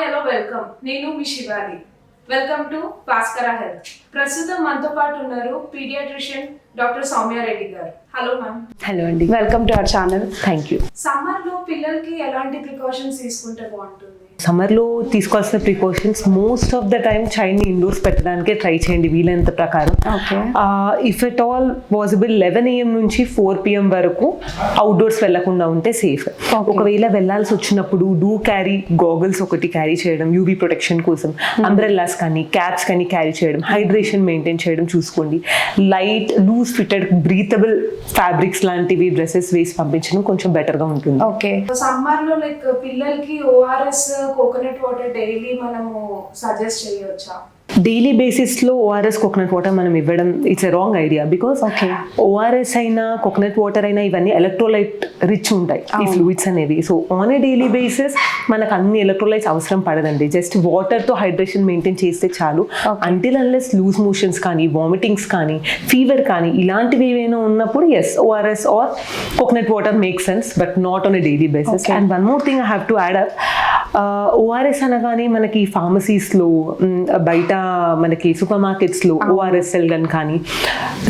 Hi hello welcome. నేను మీ Shivali welcome to Bhaskara health. ప్రస్తుతం మనతో పాటు ఉన్నారు పీడియాట్రిషియన్ డాక్టర్ సౌమ్యారెడ్డి గారు. హలో మ్యామ్ హలో అండి. Welcome to our channel. Thank you సమ్మర్లో పిల్లలకి ఎలాంటి ప్రికాషన్స్ తీసుకుంటే బాగుంటుంది? సమ్మర్లో తీసుకోవాల్సిన precautions most of the time చైల్డ్ని indoors పెట్టడానికే ట్రై చేయండి వీలైనంత ప్రకారం. Okay. If at all possible eleven AM నుంచి ఫోర్ పిఎం వరకు అవుట్డోర్స్ వెళ్ళకుండా ఉంటే సేఫ్. ఒకవేళ వెళ్ళాల్సి వచ్చినప్పుడు డూ క్యారీ గాగుల్స్ ఒకటి క్యారీ చేయడం యూవీ ప్రొటెక్షన్ కోసం అంబ్రెల్లాస్ కానీ క్యాప్స్ కానీ క్యారీ చేయడం హైడ్రేషన్ మెయింటైన్ చేయడం చూసుకోండి. Light loose fitted breathable fabrics లాంటివి డ్రెస్సెస్ వేసి పంపించడం కొంచెం బెటర్గా ఉంటుంది. ఓకే. సమ్మర్లో లైక్ పిల్లలకి ఓఆర్ఎస్ కోకోనట్ వాటర్ డైలీ మనము సజెస్ట్ చేయవచ్చా డైలీ బేసిస్లో ఓఆర్ఎస్ కోకోనట్ వాటర్ మనం ఇవ్వడం it's a wrong idea because. ORS అయినా కోకోనట్ వాటర్ అయినా ఇవన్నీ ఎలక్ట్రోలైట్ రిచ్ ఉంటాయి ఈ. ఫ్లూయిడ్స్ అనేవి so on a daily basis మనకు అన్ని ఎలక్ట్రోలైట్స్ అవసరం పడదండి జస్ట్ వాటర్తో హైడ్రేషన్ మెయింటైన్ చేస్తే చాలు. అంటిల్ అన్లెస్ లూజ్ మోషన్స్ కానీ వామిటింగ్స్ కానీ ఫీవర్ కానీ ఇలాంటివి ఏవైనా ఉన్నప్పుడు yes ORS or coconut water make sense but not on a daily basis. And one more thing I have to add up ORS అనగానే మనకి ఫార్మసీస్లో బయట మనకి సూపర్ మార్కెట్స్లో ఓఆర్ఎస్ ఎల్గన్ కానీ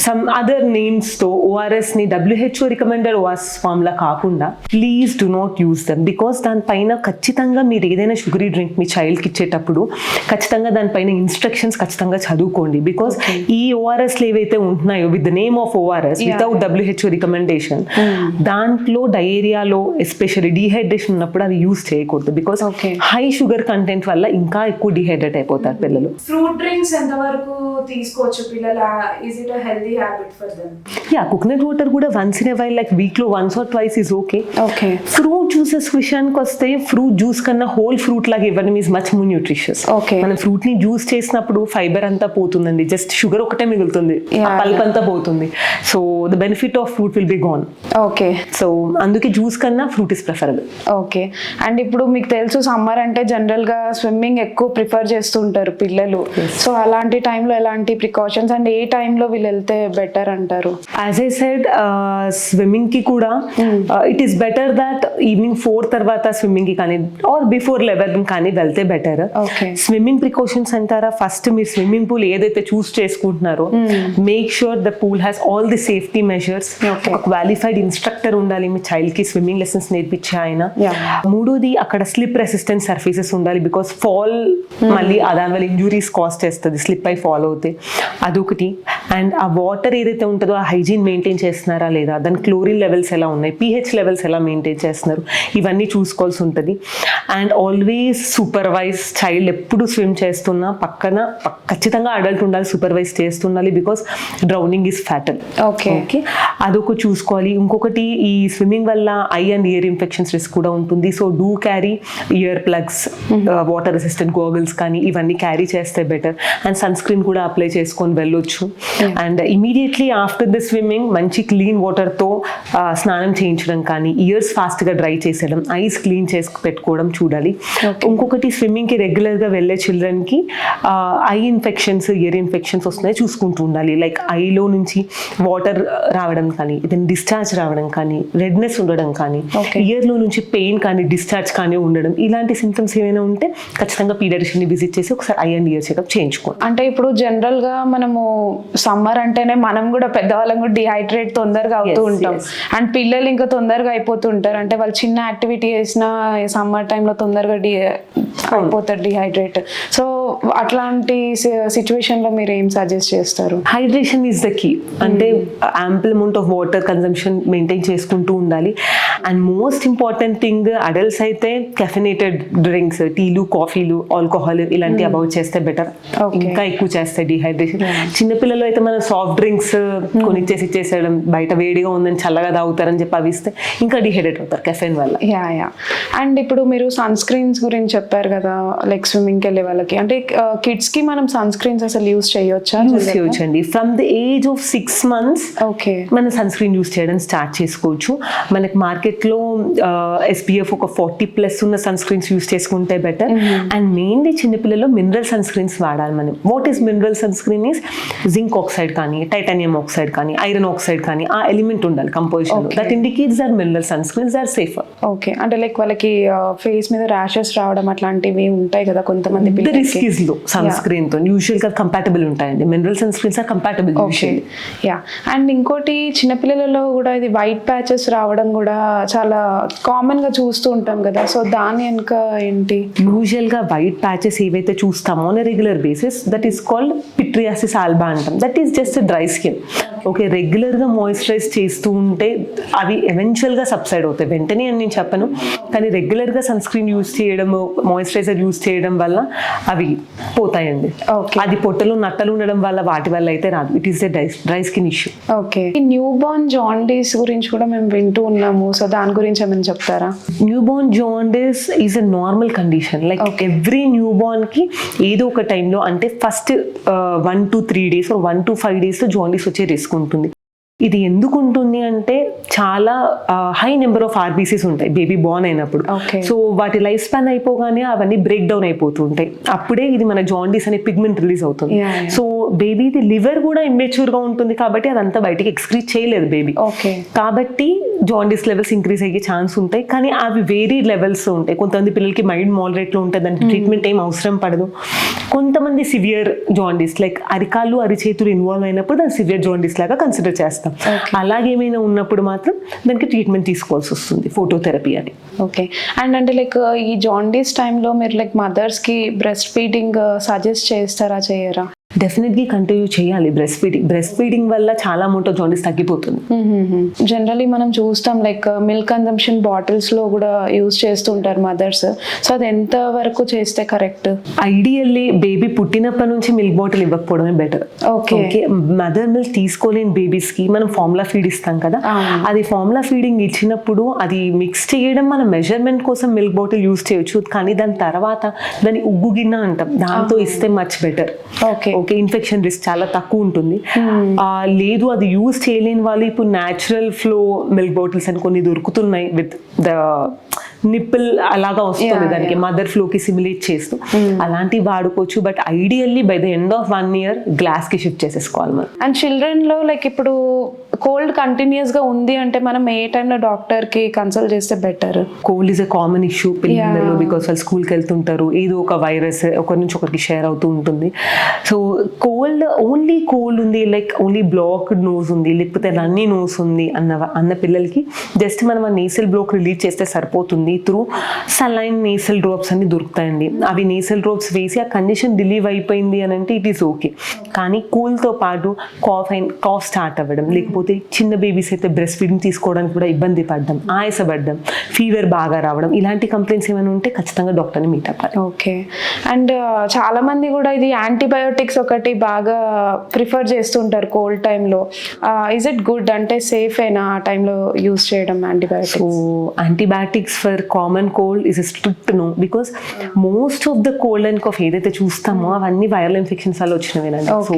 సమ్ అదర్ నేమ్స్తో ఓఆర్ఎస్ని డబ్ల్యూహెచ్ఓ రికమెండెడ్ ఓఆర్ఎస్ ఫామ్లా కాకుండా please do not use them because దానిపైన ఖచ్చితంగా మీరు ఏదైనా షుగరీ డ్రింక్ మీ చైల్డ్కి ఇచ్చేటప్పుడు ఖచ్చితంగా దానిపైన ఇన్స్ట్రక్షన్స్ ఖచ్చితంగా చదువుకోండి. బికాస్ ఈ ఓఆర్ఎస్లు ఏవైతే ఉంటున్నాయో with the name of ORS. Without WHO recommendation దాంట్లో డయేరియాలో ఎస్పెషల్లీ డీహైడ్రేషన్ ఉన్నప్పుడు అది యూస్ చేయకూడదు. బికాస్. హై షుగర్ కంటెంట్ వల్ల ఇంకా ఎక్కువ డిహైడ్రేట్ అయిపోతారు పిల్లలు. ఫ్రూట్ డ్రింక్స్ ఎంతవరకు తీసుకోవచ్చు పిల్లల? Is it healthy habit for them yeah coconut water కూడా once in a while like వీక్లో once or twice is okay okay. Fruit juices విషయానికి వస్తే ఫ్రూట్ జ్యూస్ కన్నా హోల్ ఫ్రూట్ లాగా ఇవ్వడం is much more nutritious Okay. మనం ఫ్రూట్ని juice చేసినప్పుడు fibre అంతా పోతుందండి. జస్ట్ షుగర్ ఒకటే మిగులుతుంది. పల్ప్ అంతా పోతుంది. So the benefit of fruit will be gone okay. So అందుకే జ్యూస్ కన్నా fruit is preferable okay. And ఇప్పుడు మీకు తెలుసు సమ్మర్ అంటే జనరల్గా స్విమ్మింగ్ ఎక్కువ ప్రిఫర్ చేస్తుంటారు పిల్లలు. సో అలాంటి టైంలో ఎలాంటి ప్రికాషన్స్ అండ్ ఏ టైంలో వీళ్ళు వెళ్తే బెటర్ అంటారు? As I said swimming uh, కి కూడా it is better that evening four తర్వాత స్విమ్మింగ్కి కానీ ఆర్ బిఫోర్ లెవెన్ కానీ వెళ్తే బెటర్. స్విమ్మింగ్ ప్రికాషన్స్ అంటారా? ఫస్ట్ మీరు స్విమ్మింగ్ పూల్ ఏదైతే చూస్ చేసుకుంటున్నారో make sure the pool has all the safety measures. ఒక క్వాలిఫైడ్ ఇన్స్ట్రక్టర్ ఉండాలి మీ చైల్డ్కి స్విమ్మింగ్ లెసన్స్ నేర్పించే ఆయన. మూడోది అక్కడ స్లిప్ రెసిస్టెంట్ సర్ఫేసెస్ ఉండాలి బికాస్ ఫాల్ మళ్ళీ ఆ దానివల్ల ఇంజురీస్ కాస్ట్ చేస్తుంది స్లిప్ అయి ఫాల్ అవుతే. అదొకటి. అండ్ ఆ వాటర్ ఏదైతే ఉంటుందో ఆ హైజీన్ మెయింటైన్ చేస్తున్నారా లేదా? దాని క్లోరిన్ లెవెల్స్ ఎలా ఉన్నాయి? పిహెచ్ లెవెల్స్ ఎలా మెయింటైన్ చేస్తున్నారు? ఇవన్నీ చూసుకోవాల్సి ఉంటుంది. అండ్ ఆల్వేస్ సూపర్వైజ్ చైల్డ్ ఎప్పుడు స్విమ్ చేస్తున్నా పక్కన పక్- ఖచ్చితంగా అడల్ట్ ఉండాలి supervise చేస్తుండాలి because drowning is fatal okay okay అదొక చూసుకోవాలి. ఇంకొకటి ఈ స్విమ్మింగ్ వల్ల eye and ear infections risk కూడా ఉంటుంది. So do carry ear plugs water resistant goggles కానీ ఇవన్నీ క్యారీ చేస్తే బెటర్ అండ్ సన్ స్క్రీన్ కూడా అప్లై చేసుకొని వెళ్ళొచ్చు. And immediately after the swimming మంచి క్లీన్ వాటర్తో స్నానం చేయించడం కానీ ఇయర్స్ ఫాస్ట్గా డ్రై చేసేయడం ఐస్ క్లీన్ చేసి పెట్టుకోవడం చూడాలి. ఇంకొకటి స్విమ్మింగ్కి రెగ్యులర్గా వెళ్ళే చిల్డ్రన్కి ఐ ఇన్ఫెక్షన్స్ ఇయర్ ఇన్ఫెక్షన్స్ వస్తున్నాయి చూసుకుంటూ ఉండాలి. లైక్ ఐలో నుంచి వాటర్ రావడం కానీ ఏదైనా డిశ్చార్జ్ రావడం కానీ రెడ్నెస్ ఉండడం కానీ. ఇయర్లో నుంచి పెయిన్ కానీ డిశ్చార్జ్ కానీ ఉండడం ఇలాంటి సిమ్టమ్స్ ఏమైనా ఉంటే ఖచ్చితంగా పీడియాట్రిషియన్ని విజిట్ చేసి ఒకసారి ఐ అండ్ ఇయర్ చెకప్ చేయించుకోండి. అంటే ఇప్పుడు జనరల్గా మనము సమ్మర్ అంటేనే మనం కూడా పెద్దవాళ్ళం కూడా డిహైడ్రేట్ తొందరగా అవుతూ ఉంటాం. అండ్ పిల్లలు ఇంకా తొందరగా అయిపోతుంటారు అంటే వాళ్ళు చిన్న యాక్టివిటీ చేసినా సమ్మర్ టైంలో తొందరగా డి అయిపోతారు డిహైడ్రేట్. సో అట్లాంటి సిచ్యువేషన్లో మీరు ఏం సజెస్ట్ చేస్తారు? హైడ్రేషన్ ఈజ్ ద కీ అంటే ample amount of water consumption maintain చేసుకుంటూ ఉండాలి. And most important thing adults అయితే కెఫినేటెడ్ డ్రింక్స్ టీలు కాఫీలు ఆల్కహాల్ ఇలాంటి అవాయిడ్ చేస్తే బెటర్. ఇంకా ఎక్కువ చేస్తాయి డిహైడ్రేషన్ చిన్నపిల్లలు అయితే మనం సాఫ్ట్ డ్రింక్స్ కొనిచ్చేసి ఇచ్చేసేయడం బయట వేడిగా ఉందని చల్లగా తాగుతారని చెప్పి అవి ఇస్తే ఇంకా డిహైడ్రేట్ అవుతారు కెఫెన్ వల్ల. యా యా అండ్ ఇప్పుడు మీరు సన్ స్క్రీన్స్ గురించి చెప్పారు కదా లైక్ స్విమ్మింగ్కి వెళ్ళే వాళ్ళకి. అంటే కిడ్స్కి మనం సన్ స్క్రీన్స్ అసలు యూస్ చేయొచ్చా? యూస్ చేయొచ్చండి. From the age of six months okay మనం సన్ స్క్రీన్ యూస్ చేయడం స్టార్ట్ చేసుకోవచ్చు. మనకి మార్కెట్లో ఎస్పీఎఫ్ ఒక ఫార్టీ ప్లస్ ఉన్న సన్ స్క్రీన్స్ యూస్ చేసుకుంటే బెటర్ అండ్ మెయిన్లీ చిన్నపిల్లల్లో మినరల్ సన్ స్క్రీన్స్ వాడాలి మనం. What is mineral sunscreen is zinc oxide కానీ టైటానియం ఆక్సైడ్ కానీ ఐరన్ ఆక్సైడ్ కానీ ఆ ఎలిమెంట్ ఉండాలి composition. That indicates are mineral sunscreens are safer okay అంటే లైక్ వాళ్ళకి ఫేస్ మీద ర్యాషెస్ రావడం అట్లాంటివి ఉంటాయి కదా కొంతమంది రిస్క్ ఇస్లో సన్ స్క్రీన్తో యూజువల్గా కంపాటబుల్ ఉంటాయండి. Mineral sunscreens are compatible yeah and ఇంకోటి చిన్నపిల్లలలో కూడా ఇది వైట్ ప్యాచెస్ రావడం కూడా చాలా కామన్గా చూస్తూ ఉంటాం కదా. సో దాని వెనుక ఏంటి? యూజువల్గా వైట్ ప్యాచెస్ ఏవైతే చూస్తామో on regular basis that is called pityriasis alba అంటాం. That is just dry skin okay రెగ్యులర్గా మాయిశ్చరైజ్ చేస్తూ ఉంటే అవి ఎవెన్చువల్గా సబ్సైడ్ అవుతాయి. వెంటనే అని నేను చెప్పను కానీ రెగ్యులర్గా సన్ స్క్రీన్ యూస్ చేయడం మాయిశ్చరైజర్ యూస్ చేయడం వల్ల అవి పోతాయండి. అది పొట్టలు నట్టలు ఉండడం వల్ల వాటి వల్ల అయితే రాదు. It is the dry dry skin issue okay. ఈ న్యూ బార్న్ జాండీస్ గురించి కూడా మేము వింటూ ఉన్నాము. సో దాని గురించి ఏమైనా చెప్తారా? Newborn jaundice is a normal condition like every new బోర్న్కి ఏదో ఒక టైంలో అంటే first one two three days one two five days jaundice వచ్చే రిస్క్ ఉంటుంది ఇది ఎందుకు ఉంటుంది అంటే చాలా హై నెంబర్ ఆఫ్ ఆర్బీసీస్ ఉంటాయి బేబీ బోర్న్ అయినప్పుడు. సో వాటి లైఫ్ స్పాన్ అయిపోగానే అవన్నీ బ్రేక్ డౌన్ అయిపోతుంటాయి అప్పుడే ఇది మన జాండీస్ అనే పిగ్మెంట్ రిలీజ్ అవుతుంది. సో బేబీది లివర్ కూడా ఇమ్మెచ్యూర్గా ఉంటుంది కాబట్టి అదంతా బయటికి ఎక్స్క్రీట్ చేయలేదు బేబీ ఓకే కాబట్టి జాండీస్ లెవెల్స్ ఇంక్రీజ్ అయ్యే ఛాన్స్ ఉంటాయి. కానీ అవి వేరీ లెవెల్స్ ఉంటాయి. కొంతమంది పిల్లలకి మైండ్ మోడరేట్లో ఉంటుంది. దానికి ట్రీట్మెంట్ ఏం అవసరం పడదు. కొంతమంది సివియర్ జాండీస్ లైక్ అరికాళ్ళు అరిచేతులు ఇన్వాల్వ్ అయినప్పుడు దాన్ని సివియర్ జాండీస్ లాగా కన్సిడర్ చేస్తాం. అలాగేమైనా ఉన్నప్పుడు మాత్రం దానికి ట్రీట్మెంట్ తీసుకోవాల్సి వస్తుంది. ఫోటోథెరపీ అని. ఓకే అండ్ అంటే లైక్ ఈ జాండీస్ టైంలో మీరు లైక్ మదర్స్కి బ్రెస్ట్ ఫీడింగ్ సజెస్ట్ చేస్తారా చేయరా? డెఫినెట్లీ కంటిన్యూ చేయాలి బ్రెస్ట్ ఫీడింగ్ బ్రెస్ట్ ఫీడింగ్ వల్ల చాలా అమౌంట్ జాండీస్ తగ్గిపోతుంది. జనరలీ మనం చూస్తాం లైక్ మిల్క్ కన్జంప్షన్ బాటిల్స్లో కూడా యూస్ చేస్తుంటారు మదర్స్ సో అది ఎంత వరకు చేస్తే కరెక్ట్ ఐడియల్లీ బేబీ పుట్టినప్పటి నుంచి మిల్క్ బాటిల్ ఇవ్వకపోవడమే బెటర్. ఓకే మదర్ మిల్క్ తీసుకోలేని బేబీస్కి మనం ఫార్ములా ఫీడ్ ఇస్తాం కదా. అది ఫార్ములా ఫీడింగ్ ఇచ్చినప్పుడు అది మిక్స్ చేయడం మన మెజర్మెంట్ కోసం మిల్క్ బాటిల్ యూస్ చేయొచ్చు. కానీ దాని తర్వాత దాన్ని ఉగ్గు గిన్నె అంటాం. దాంతో ఇస్తే much better okay okay infection risk చాలా తక్కువ ఉంటుంది. ఆ, లేదు అది యూజ్ చేయలేని వాళ్ళు ఇప్పుడు న్యాచురల్ ఫ్లో మిల్క్ బాటిల్స్ అని కొన్ని దొరుకుతున్నాయి విత్ ద నిప్పుల్ అలాగా వస్తుంది దానికి మదర్ ఫ్లో కి సిమ్యులేట్ చేస్తూ. అలాంటివి వాడుకోవచ్చు but ideally by the end of one year గ్లాస్కి షిఫ్ట్ చేసేసుకోవాలి మనం. అండ్ చిల్డ్రన్లో లైక్ ఇప్పుడు కోల్డ్ కంటిన్యూస్గా ఉంది అంటే మనం ఏ టైంలో డాక్టర్కి కన్సల్ట్ చేస్తే better cold is a common issue పిల్లలలో Yeah. బికాస్ వాళ్ళు స్కూల్కి వెళ్తుంటారు. ఏదో ఒక వైరస్ ఒకరి నుంచి ఒకరికి షేర్ అవుతూ ఉంటుంది. సో కోల్డ్ ఓన్లీ కోల్డ్ ఉంది లైక్ ఓన్లీ బ్లాక్ నోస్ ఉంది లేకపోతే రన్నీ నోస్ ఉంది అన్న అన్న పిల్లలకి జస్ట్ మనం ఆ నేసల్ బ్లాక్ రిలీజ్ చేస్తే సరిపోతుంది త్రూ సలైన్ నేసల్ డ్రాప్స్ అన్ని దొరుకుతాయండి. అవి నేసల్ డ్రాప్స్ వేసి ఆ కండిషన్ రిలీవ్ అయిపోయింది అని అంటే ఇట్ ఈస్ ఓకే కానీ కోల్డ్తో పాటు కాఫ్ అయిన కాఫ్ స్టార్ట్ అవ్వడం లేకపోతే చిన్న బేబీస్ అయితే బ్రెస్ట్ ఫీడింగ్ తీసుకోవడానికి కూడా ఇబ్బంది పడడం ఆయాసపడడం ఫీవర్ బాగా రావడం ఇలాంటి కంప్లైంట్స్ ఏమైనా ఉంటే ఖచ్చితంగా డాక్టర్ని మీట్ అవ్వాలి. ఓకే అండ్ చాలా మంది కూడా ఇది యాంటీబయోటిక్స్ ఒకటి బాగా ప్రిఫర్ చేస్తుంటారు కోల్డ్ టైంలో ఇస్ ఇట్ గుడ్ అంటే సేఫ్ అయినా ఆ టైంలో యూస్ చేయడం so antibiotics antibiotics for common cold is strict no because most of the cold and cough ఏదైతే చూస్తామో అవన్నీ వైరల్ ఇన్ఫెక్షన్స్ వల్ల వచ్చినవేనండి. సో.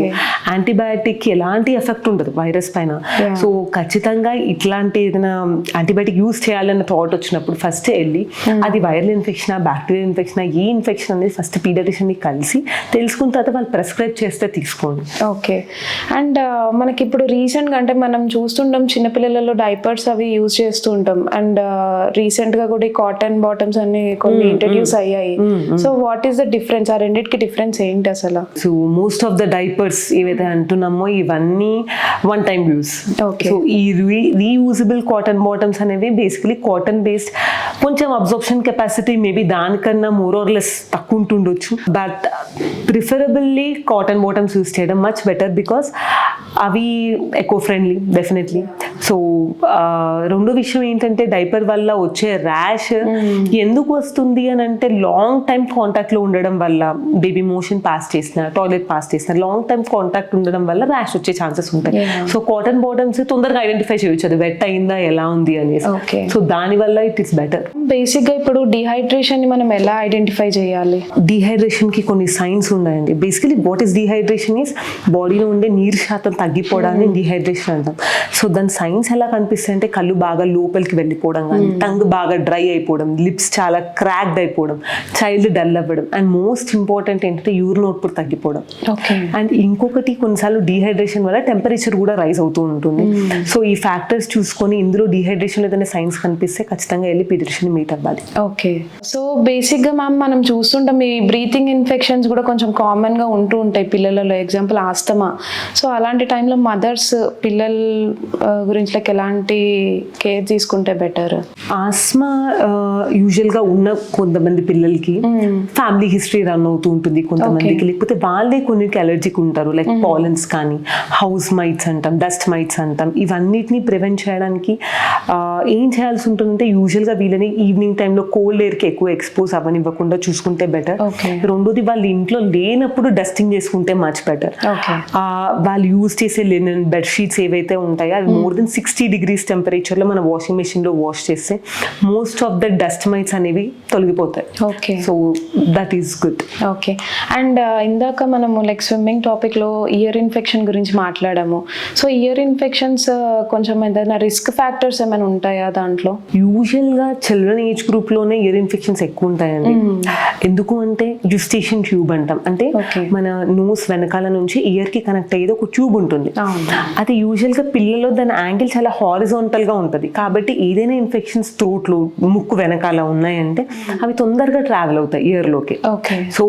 యాంటీబయాటిక్ ఎలాంటి ఎఫెక్ట్ ఉండదు వైరస్ పైన. సో ఖచ్చితంగా ఇట్లాంటి ఏదైనా యాంటీబయాటిక్ యూస్ చేయాలన్న థాట్ వచ్చినప్పుడు ఫస్ట్ వెళ్ళి అది వైరల్ ఇన్ఫెక్షన్ బ్యాక్టీరియల్ ఇన్ఫెక్షన్ ఏ ఇన్ఫెక్షన్ అనేది ఫస్ట్ పీడియాట్రిషియన్ని కలిసి తెలుసుకున్న తర్వాత వాళ్ళు ప్రెస్క్రైబ్ చేస్తే తీసుకోండి. ఓకే అండ్ మనకి ఇప్పుడు రీసెంట్గా అంటే మనం చూస్తుంటాం చిన్నపిల్లలలో డైపర్స్ అవి యూజ్ చేస్తూ ఉంటాం. అండ్ రీసెంట్గా కూడా ఈ కాటన్ బాటమ్స్ అన్ని కొన్ని ఇంట్రడ్యూస్ అయ్యాయి. So what is the difference ఆ రెండింటికి డిఫరెన్స్ ఏంటి అసలు? So most of the diapers ఏవైతే అంటున్నామో ఇవన్నీ వన్ టైం యూస్. సో ఈ రీయూజబుల్ కాటన్ బాటమ్స్ అనేవి బేసికలీ కాటన్ బేస్డ్ కొంచెం అబ్జర్ప్షన్ కెపాసిటీ మేబీ దానికన్నా మోర్ ఆర్ లెస్ తక్కువ ఉంటుండొచ్చు. But preferably cotton bottoms use చేయడం మచ్ బెటర్ బికాస్ అవి ఎకో ఫ్రెండ్లీ డెఫినెట్లీ సో రెండో విషయం ఏంటంటే డైపర్ వల్ల వచ్చే ర్యాష్ ఎందుకు వస్తుంది అని అంటే లాంగ్ టైం కాంటాక్ట్లో ఉండడం వల్ల బేబీ మోషన్ పాస్ చేసిన టాయిలెట్ పాస్ చేసిన లాంగ్ టైం కాంటాక్ట్ ఉండడం వల్ల ర్యాష్ వచ్చే ఛాన్సెస్ ఉంటాయి. సో కాటన్ బాటమ్స్ తొందరగా ఐడెంటిఫై చేయొచ్చు. అది వెట్ అయిందా ఎలా ఉంది అనేసి. సో దాని వల్ల ఇట్ ఇస్ బెటర్ బేసిక్గా ఇప్పుడు డిహైడ్రేషన్ని మనం ఎలా ఐడెంటిఫై చేయాలి? డిహైడ్రేషన్కి కొన్ని సైన్స్ ఉన్నాయండి. Basically what is dehydration is బాడీలో ఉండే నీరు శాతం తగ్గిపోవడాన్ని డిహైడ్రేషన్ అంటాం. సో దాని సైన్స్ ఎలా కనిపిస్తాయి అంటే కళ్ళు బాగా లోపలికి వెళ్ళిపోవడం కానీ టంగ్ బాగా డ్రై అయిపోవడం లిప్స్ చాలా క్రాక్డ్ అయిపోవడం చైల్డ్ డల్ అవ్వడం అండ్ మోస్ట్ ఇంపార్టెంట్ ఏంటంటే యూరిన్ అవుట్పుట్ తగ్గిపోవడం. ఓకే అండ్ ఇంకొకటి కొన్నిసార్లు డీహైడ్రేషన్ వల్ల టెంపరేచర్ కూడా రైజ్ అవుతూ ఉంటుంది. సో ఈ ఫ్యాక్టర్స్ చూసుకొని ఇందులో డీహైడ్రేషన్ ఏదైనా సైన్స్ కనిపిస్తే ఖచ్చితంగా వెళ్ళి పీడియాట్రిషియన్ మీట్ అవ్వాలి. ఓకే సో బేసిక్గా మ్యామ్ మనం చూస్తుంటాం ఈ బ్రీతింగ్ ఇన్ఫెక్షన్స్ కూడా కొంచెం కామన్గా ఉంటూ ఉంటాయి పిల్లలలో. ఎగ్జాంపుల్ ఆస్తమా సో అలాంటి టైంలో మదర్స్ పిల్లల గురించి లైక్ ఎలాంటి కేర్ తీసుకుంటే బెటర్ ఆస్మా యూజువల్గా ఉన్న కొంతమంది పిల్లలకి ఫ్యామిలీ హిస్టరీ రన్ అవుతూ ఉంటుంది కొంతమందికి. లేకపోతే వాళ్ళే కొన్నికి అలర్జిక్ ఉంటారు లైక్ పాలన్స్ కానీ హౌస్ మైట్స్ అంటాం డస్ట్ మైట్స్ అంటాం. ఇవన్నిటిని ప్రివెంట్ చేయడానికి ఏం చేయాల్సి ఉంటుందంటే యూజువల్గా వీళ్ళని ఈవినింగ్ టైంలో కోల్డ్ ఎయిర్కి ఎక్కువ ఎక్స్పోజ్ అవ్వనివ్వకుండా చూసుకుంటే బెటర్. రెండోది వాళ్ళు ఇంట్లో లేనప్పుడు డస్టింగ్ చేసుకుంటే మచ్ బెటర్ వాళ్ళు యూజ్ చేసే లినన్ బెడ్షీట్స్ ఏవైతే ఉంటాయో అవి మోర్ దెన్ సిక్స్టీ డిగ్రీస్ టెంపరేచర్లో మన వాషింగ్ మెషిన్లో వాష్ చేస్తే most of the dust mites అనేవి తొలగిపోతాయి. Okay so that is good okay and ఇందాక మనము లైక్ స్విమ్మింగ్ టాపిక్లో ఇయర్ ఇన్ఫెక్షన్ గురించి మాట్లాడాము. సో ఇయర్ ఇన్ఫెక్షన్స్ కొంచెం ఏదైనా రిస్క్ ఫ్యాక్టర్స్ ఏమైనా ఉంటాయా దాంట్లో? యూజువల్గా చిల్డ్రన్ ఏజ్ గ్రూప్లోనే ఇయర్ ఇన్ఫెక్షన్స్ ఎక్కువ ఉంటాయండి. ఎందుకు అంటే యుస్టేషన్ ట్యూబ్ అంటాం. అంటే. మన నోస్ వెనకాల నుంచి ఇయర్కి కనెక్ట్ అయ్యేది ఒక ట్యూబ్ ఉంటుంది. అవును. అది యూజువల్గా పిల్లల్లో దాని యాంగిల్ చాలా హారిజాంటల్గా ఉంటుంది. కాబట్టి ఏదైనా ఇన్ఫెక్షన్స్ త్రోట్లు ముక్కు వెనకాల ఉన్నాయంటే అవి తొందరగా ట్రావెల్ అవుతాయి ఇయర్లోకి. ఓకే సో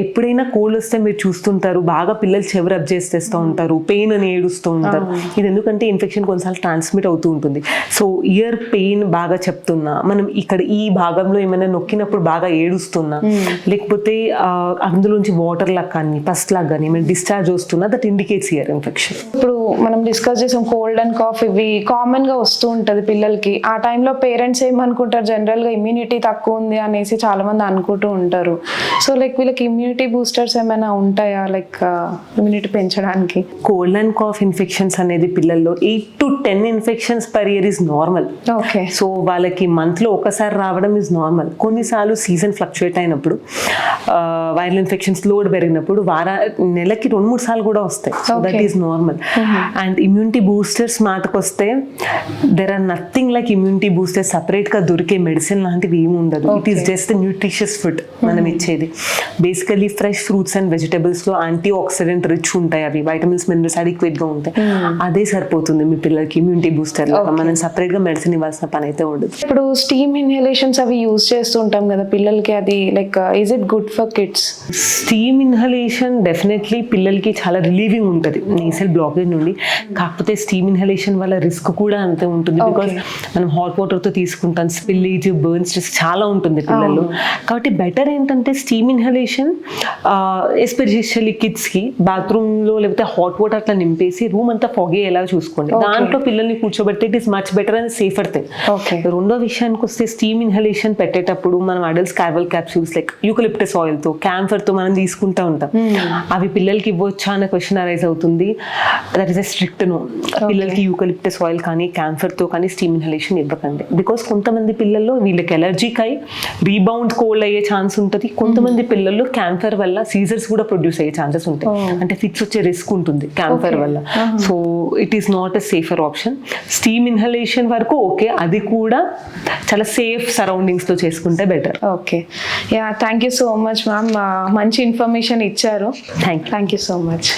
ఎప్పుడైనా కోల్డ్ వస్తే మీరు చూస్తుంటారు బాగా పిల్లలు చెవి రబ్ చేస్తేస్తూ ఉంటారు పెయిన్ అని ఏడుస్తూ ఉంటారు. ఇది ఎందుకంటే ఇన్ఫెక్షన్ కొన్నిసార్లు ట్రాన్స్మిట్ అవుతూ ఉంటుంది. సో ఇయర్ పెయిన్ బాగా చెప్తున్నా మనం ఇక్కడ ఈ భాగంలో ఏమైనా నొక్కినప్పుడు బాగా ఏడుస్తున్నా లేకపోతే ఆ, అందులోంచి వాటర్ లాగా కానీ పస్ట్ లాగా కానీ ఏమైనా డిశ్చార్జ్ వస్తున్నా దట్ ఇండికేట్స్ ఇయర్ ఇన్ఫెక్షన్ ఇప్పుడు మనం డిస్కస్ చేసాం కోల్డ్ అండ్ కాఫ్ ఇవి కామన్గా వస్తూ ఉంటది పిల్లలకి. ఆ టైంలో పేరెంట్స్ ఏమనుకుంటారు జనరల్గా ఇమ్యూనిటీ తక్కువ ఉంది అనేసి చాలా మంది అనుకుంటూ ఉంటారు. సో లైక్ వీళ్ళకి ఇమ్యూనిటీ బూస్టర్స్ ఏమైనా ఉంటాయా? లైక్ ఇమ్యూనిటీ పెంచడానికి? కోల్డ్ అండ్ కాఫ్ ఇన్ఫెక్షన్స్ అనేది పిల్లల్లో eight to ten infections per year is normal okay so వాళ్ళకి మంత్లో ఒకసారి రావడం ఇస్ నార్మల్ కొన్నిసార్లు సీజన్ ఫ్లక్చుయేట్ అయినప్పుడు వైరల్ ఇన్ఫెక్షన్స్ లోడ్ పెరిగినప్పుడు వార నెలకి రెండు మూడు సార్లు కూడా వస్తాయి. So that. Is normal and immunity boosters మాటకు వస్తే there are nothing like immunity boosters సపరేట్గా దొరికే మెడిసిన్ లాంటివి ఏమి ఉండదు. It is just nutritious food మనం ఇచ్చేది. బేసికలీ ఫ్రెష్ ఫ్రూట్స్ అండ్ వెజిటబుల్స్లో యాంటీ ఆక్సిడెంట్ రిచ్ ఉంటాయి అవి. వైటమిన్స్ మినరల్స్గా ఉంటాయి. అదే సరిపోతుంది మీ పిల్లలకి ఇమ్యూనిటీ బూస్టర్ లాగా మనం సపరేట్గా మెడిసిన్ ఇవ్వాల్సిన పని అయితే ఉండదు. ఇప్పుడు స్టీమ్ ఇన్హలేషన్స్ అవి యూజ్ చేస్తుంటాం కదా పిల్లలకి అది like is it good for kids steam inhalation definitely పిల్లలకి చాలా రిలీవింగ్ ఉంటుంది. నేసల్ బ్లాకేజ్ నుండి కాకపోతే స్టీమ్ ఇన్హలేషన్ వల్ల రిస్క్ కూడా అంతే ఉంటుంది. బికాస్ మనం హాట్ వాటర్తో తీసుకుంటాం స్పిల్లేజ్ బర్న్స్ రిస్క్ చాలా ఉంటుంది పిల్లలు కాబట్టి బెటర్ ఏంటంటే స్టీమ్ ఇన్హలేషన్ ఎస్పెషల్లీ కిడ్స్కి బాత్రూంలో లేకపోతే హాట్ వాటర్ అట్లా నింపేసి రూమ్ అంతా ఫాగే ఎలా చూసుకోండి. దాంట్లో పిల్లల్ని కూర్చోబెడితే it is much better and safer thing రెండో విషయానికి వస్తే స్టీమ్ ఇన్హలేషన్ పెట్టేటప్పుడు మనం adults Karvol capsules like eucalyptus ఆయిల్తో క్యాంఫర్తో మనం తీసుకుంటా ఉంటాం. అవి పిల్లలకి ఇవ్వచ్చా అనే క్వశ్చన్ అరైజ్ అవుతుంది. That is a strict no పిల్లలకి యూకలిప్టస్ ఆయిల్ కానీ క్యాంఫర్తో కానీ స్టీమ్ ఇన్హలేషన్ ఇవ్వకండి. బికాస్ కొంతమంది పిల్లల్లో వీళ్ళకి ఎలర్జీకి అయి రీబౌండ్ కోల్డ్ అయ్యే ఛాన్స్ ఉంటుంది. కొంతమంది పిల్లల్లో క్యాన్సర్ వల్ల సీజర్స్ కూడా ప్రొడ్యూస్ అయ్యే ఛాన్సెస్ ఉంటాయి. అంటే ఫిట్స్ వచ్చే రిస్క్ ఉంటుంది క్యాన్సర్ వల్ల. So it is not a safer option steam inhalation వరకు ఓకే అది కూడా చాలా సేఫ్ సరౌండింగ్స్లో చేసుకుంటే better okay ya thank you so much ma'am మంచి ఇన్ఫర్మేషన్ ఇచ్చారు. Thank you thank you so much